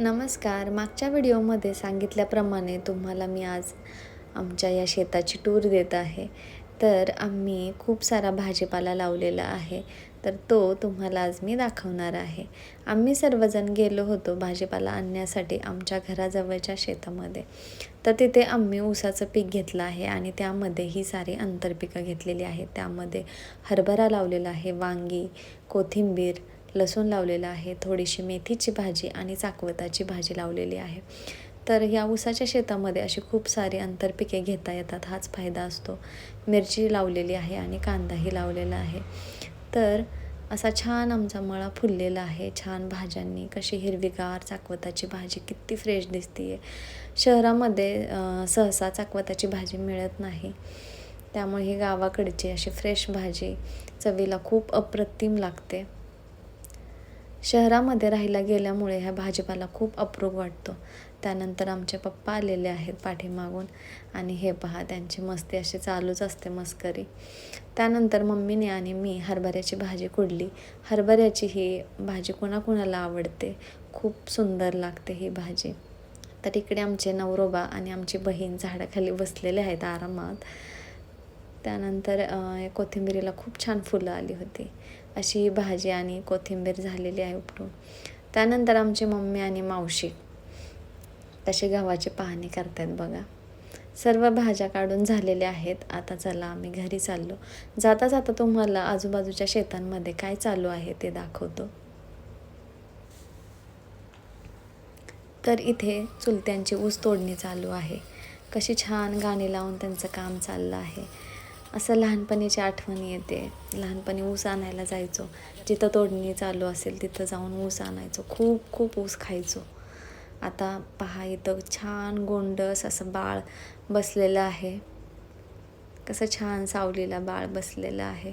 नमस्कार. मागच्या व्हिडिओमध्ये सांगितल्याप्रमाणे तुम्हाला मी आज आमच्या या शेताची टूर देत आहे. तर आम्ही खूप सारा भाजीपाला लावलेला आहे. तर तो तुम्हाला आज मी दाखवणार आहे. आम्ही सर्वजण गेलो होतो भाजीपाला आणण्यासाठी आमच्या घराजवळच्या शेतामध्ये. तर तिथे आम्ही ऊसाचं पीक घेतलं आहे आणि त्यामध्ये ही सारी आंतरपिकं घेतलेली आहेत. त्यामध्ये हरभरा लावलेला आहे वांगी कोथिंबीर लसूण लावलेलं आहे थोडीशी मेथीची भाजी आणि चाकवताची भाजी लावलेली आहे. तर या ऊसाच्या शेतामध्ये अशी खूप सारी आंतरपिके घेता येतात हाच फायदा असतो. मिरची लावलेली आहे आणि कांदाही लावलेला आहे. तर असा छान आमचा मळा फुललेला आहे छान भाज्यांनी. कशी हिरवीगार चाकवताची भाजी किती फ्रेश दिसते आहे शहरामध्ये सहसा चाकवताची भाजी मिळत नाही. त्यामुळे ही गावाकडची अशी फ्रेश भाजी चवीला खूप अप्रतिम लागते. शहरामध्ये राहायला गेल्यामुळे ह्या भाजीपाला खूप अप्रूप वाटतो. त्यानंतर आमचे पप्पा आलेले आहेत पाठीमागून. आणि हे पहा त्यांची मस्ती अशी चालूच असते मस्करी. त्यानंतर मम्मीने आणि मी हरभऱ्याची भाजी कुडली. हरभऱ्याची ही भाजी कोणाकोणाला आवडते? खूप सुंदर लागते ही भाजी. तर इकडे आमचे नवरोबा आणि आमची बहीण झाडाखाली बसलेले आहेत आरामात. त्यानंतर कोथिंबीरीला कोथिंबिरीला खूप छान फुलं आली होती. अशी ही भाजी आणि कोथिंबीर झालेली आहे उपटून. त्यानंतर आमची मम्मी आणि मावशी तसे गव्हाची पाहणी करतायत बघा. सर्व भाज्या काढून झालेल्या आहेत. आता चला आम्ही घरी चाललो. जाता जाता तुम्हाला आजूबाजूच्या शेतांमध्ये काय चालू आहे ते दाखवतो. तर इथे चुलत्यांची ऊस तोडणी चालू आहे. कशी छान गाणी लावून त्यांचं काम चाललं आहे. असं लहानपणीची आठवण येते. लहानपणी ऊस आणायला जायचो. जिथं तोडणी चालू असेल तिथं जाऊन ऊस आणायचो. खूप खूप ऊस खायचो. आता पहा इथं छान गोंडस असं बाळ बसलेलं आहे. कसं छान सावलीला बाळ बसलेलं आहे.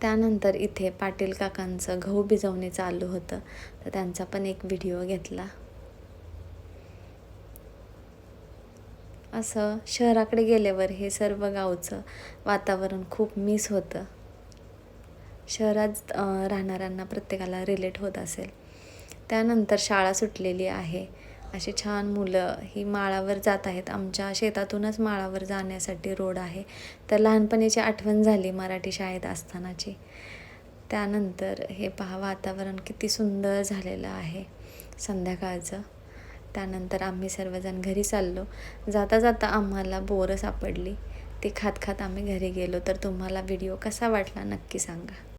त्यानंतर इथे पाटील काकांचं गहू भिजवणे चालू होतं. तर त्यांचा पण एक व्हिडिओ घेतला. असं शहराकडे गेल्यावर हे सर्व गावचं वातावरण खूप मिस होतं. शहरात राहणाऱ्यांना प्रत्येकाला रिलेट होत असेल. त्यानंतर शाळा सुटलेली आहे. अशी छान मुलं ही माळावर जात आहेत. आमच्या शेतातूनच माळावर जाण्यासाठी रोड आहे. तर लहानपणीची आठवण झाली मराठी शाळेत असतानाची. त्यानंतर हे पहा वातावरण किती सुंदर झालेलं आहे. संध्याकाळचं. त्यानंतर आम्ही सर्वजण घरी चाललो. जाता जाता आम्हाला बोरं सापडली. ते खात खात आम्ही घरी गेलो. तर तुम्हाला व्हिडिओ कसा वाटला नक्की सांगा.